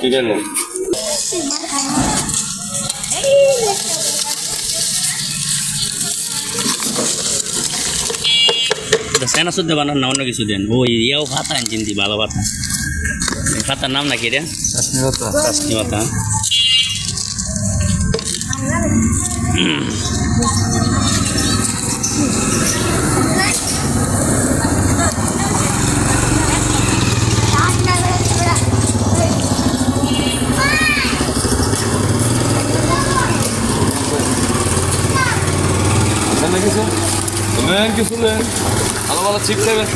তুই কেন সেনা শুদ্ধ বানান না অন্য কিছু দেন। ওই ইয়াও ভাতা আনছেন দি ভালো ভাতা। এই ভাতার নাম নাকি রে চাষনি ভাতা কেন কিছু নেন কিছু নেন ভালো ভালো চিপ নেবেন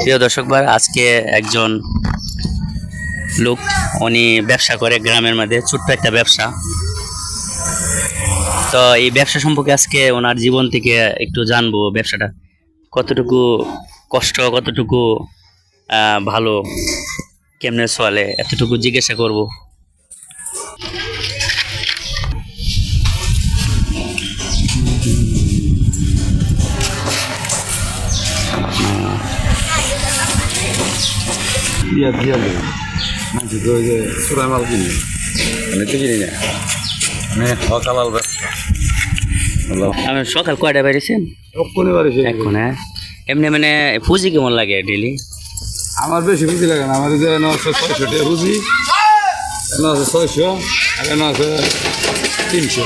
প্রিয় দর্শক ভাই আজকে একজন লোক উনি ব্যবসা করে গ্রামের মধ্যে ছোট্ট একটা ব্যবসা। তো এই ব্যবসা সম্পর্কে আজকে ওনার জীবন থেকে একটু জানব ব্যবসাটা। কতটুকু কষ্ট কতটুকু আহ, ভালো কেমনে চলে এতটুকু জিজ্ঞাসা করব। দিয়া দিয়া দেবে মাঝে তো ওই যে সুরাই মাল কিনি? আমি তো কিনি না। আমি সকাল ব্যবসা। আমি সকাল কয়টা বেরিয়েছেন? বাড়ি সে এখন হ্যাঁ? এমনি মানে পুঁজি কেমন লাগে ডেলি আমার বেশি বুঝি লাগে না। আমার যে আছে ছয়শো টাকা এনে আছে ছয়শো আর আছে তিনশো।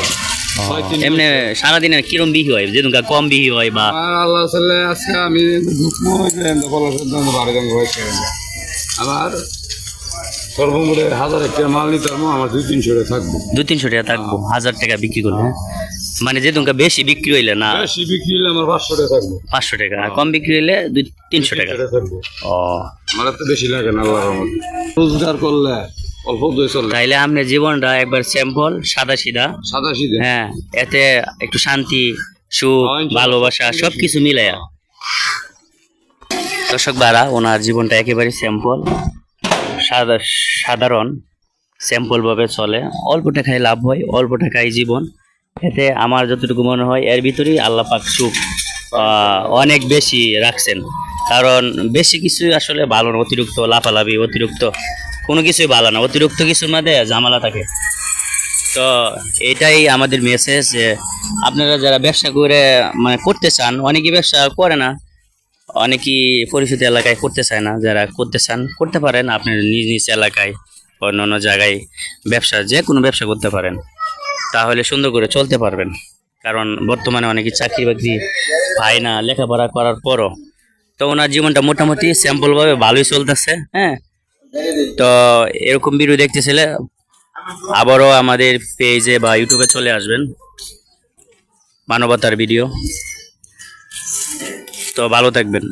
এমনি সারাদিনে কিরম বিহি হয়? যেদিন কম বিহি হয় বা আল্লাহ আজকে আমি ঢুকবো পলাশের দাম বারো জন হয়েছে আমার সর্বমোট হাজার একটা মাল নিতে পারব আমার দুই তিনশো টাকা থাকব। দু তিনশো টাকা থাকব হাজার টাকা বিক্রি করলে হ্যাঁ? মানে যেদিন বেশি বিক্রি হইলে না বেশি বিক্রি হলে আমার পাঁচশো টাকা থাকব। পাঁচশো টাকা আর কম বিক্রি হইলে দুই তিনশো টাকা। থাকব। ও। আমার তো বেশি লাগে না রহমতে। রোজগার করলে অল্প দই চললে তাইলে আপনার জীবনটা একবার স্যাম্পল সাদা সিধা সাদা সিধে। হ্যাঁ এতে একটু শান্তি সুখ হ্যাঁ, ভালোবাসা সব কিছু মিলায়া। দর্শক বারা ওনার জীবনটা একেবারে স্যাম্পল সাধারণ স্যাম্পল ভাবে চলে। অল্প টাকায় লাভ হয়, অল্প টাকায় জীবন। এতে আমার যতটুকু মনে হয়, এর ভিতরেই আল্লাহ পাক সুখ অনেক বেশি রাখছেন। কারণ বেশি কিছু আসলে ভালো না, অতিরিক্ত লাফালাফি, অতিরিক্ত কোনো কিছুই ভালো না, অতিরিক্ত কিছুর মধ্যে ঝামেলা থাকে। তো এটাই আমাদের মেসেজ যে আপনারা যারা ব্যবসা করে মানে করতে চান অনেকেই ব্যবসা করে না অনেকেই পরিচিত এলাকায় করতে চায় না, যারা করতে চান, করতে পারেন। আপনার নিজ নিজ এলাকায় অন্য অন্য জায়গায় ব্যবসা, যে কোনো ব্যবসা করতে পারেন। তাহলে সুন্দর করে চলতে পারবেন। কারণ বর্তমানে অনেকে চাকরি বাকরি পায় না, লেখাপড়া করার পরও। তো ওনার জীবনটা মোটামুটি স্যাম্পলভাবে ভালোই চলতেছে হ্যাঁ? তো এরকম ভিডিও দেখতেছিলে, আবারও আমাদের পেজে বা ইউটিউবে চলে আসবেন। মানবতার ভিডিও তো ভালো থাকবেন।